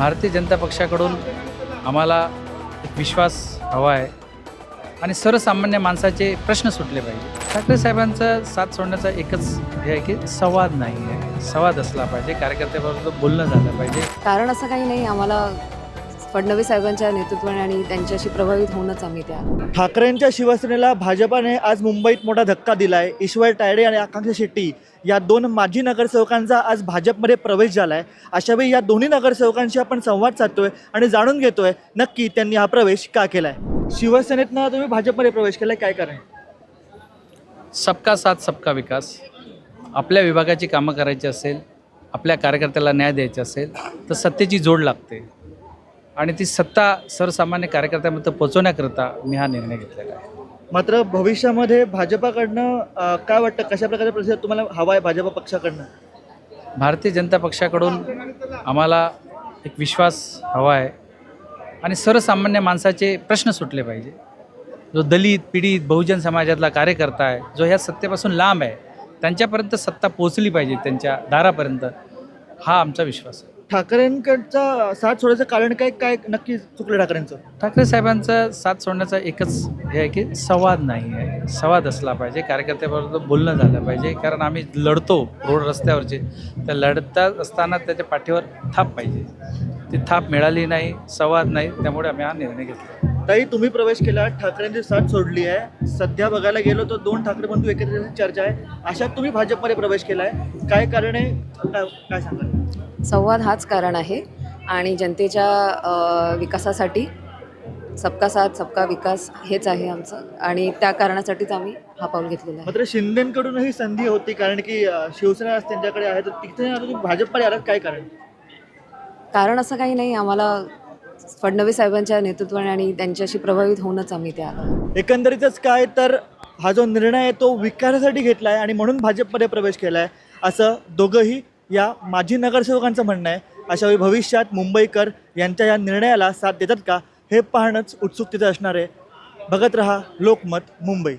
भारतीय जनता पक्षाकडून आम्हाला एक विश्वास हवा आहे आणि सर्वसामान्य माणसाचे प्रश्न सुटले पाहिजे. ठाकरे साहेबांचा साथ सोडण्याचा एकच हे आहे की संवाद नाही आहे. संवाद असला पाहिजे कार्यकर्त्याबरोबर बोलणं झालं पाहिजे. कारण असं काही नाही आम्हाला फडणवीस साहेबांच्या नेतृत्वाने आणि त्यांच्याशी प्रभावित होऊनच आम्ही त्या ठाकरेंच्या शिवसेनेला भाजपाने आज मुंबईत मोठा धक्का दिलाय. ईश्वर तायडे आणि आकांक्षा शेट्टी या दोन माजी नगरसेवकांचा आज भाजपमध्ये प्रवेश झाला आहे अशावेळी या दोन्ही नगरसेवकांशी आपण संवाद साधतोय आणि जाणून घेतोय नक्की त्यांनी हा प्रवेश का केलाय. शिवसेनेतनं तुम्ही भाजपमध्ये प्रवेश केलाय काय कारण? सबका साथ सबका विकास. आपल्या विभागाची कामं करायची असेल आपल्या कार्यकर्त्याला न्याय द्यायचा असेल तर सत्तेची जोड लागते. आणि ती सत्ता सर्वसामान्य कार्यकर्त्यामध्ये पोचवण्याकरता मी हा निर्णय घेतलेला आहे. मात्र भविष्यामध्ये भाजपाकडनं अं, काय वाटतं? कशा प्रकारे प्रतिसाद तुम्हाला हवा आहे भाजपा पक्षाकडनं? भारतीय जनता पक्षाकडून आम्हाला एक विश्वास हवा आहे. आणि सर्वसामान्य माणसाचे प्रश्न सुटले पाहिजे. जो दलित पीडित बहुजन समाजातला कार्यकर्ता आहे जो ह्या सत्तेपासून लांब आहे त्यांच्यापर्यंत सत्ता पोचली पाहिजे त्यांच्या दारापर्यंत हा आमचा विश्वास आहे. ठाकरेंकडचा साथ सोडायचं कारण काय काय नक्की चुकलं ठाकरेंचं? ठाकरे साहेबांचा साथ सोडण्याचा एकच हे आहे की संवाद नाही आहे. संवाद असला पाहिजे कार्यकर्त्याबरोबर बोलणं झालं पाहिजे. कारण आम्ही लढतो रोड रस्त्यावरचे. त्या लढता असताना त्याच्या पाठीवर थाप पाहिजे. ती थाप मिळाली नाही संवाद नाही त्यामुळे आम्ही हा निर्णय घेतला. ताई तुम्ही प्रवेश केला ठाकरेंची साथ सोडली आहे. सध्या बघायला गेलो तर दोन ठाकरे बंधू एकत्र चर्चा आहे. अशात तुम्ही भाजपमध्ये प्रवेश केला आहे काय कारण? आहे काय काय सांगा संवाद हाच कारण आहे. आणि जनतेच्या विकासासाठी सबका साथ सबका विकास हेच आहे आमचं. आणि त्या कारणासाठीच आम्ही हा पाऊल घेतलेला आहे. मात्र शिंदेकडूनही संधी होती कारण की शिवसेना आज त्यांच्याकडे आहे तर तिथे भाजपमध्ये आलात काय कारण? कारण असं काही नाही आम्हाला फडणवीस साहेबांच्या नेतृत्वाने आणि त्यांच्याशी प्रभावित होऊनच आम्ही त्या एकंदरीतच काय तर हा जो निर्णय आहे तो विकासासाठी घेतला आहे आणि म्हणून भाजपमध्ये प्रवेश केला आहे असं दोघंही या माजी नगरसेवकांचं म्हणणं आहे अशावेळी भविष्यात मुंबईकर यांच्या या निर्णयाला साथ देतात का हे पाहणंच उत्सुकतेचं असणार आहे बघत रहा लोकमत मुंबई.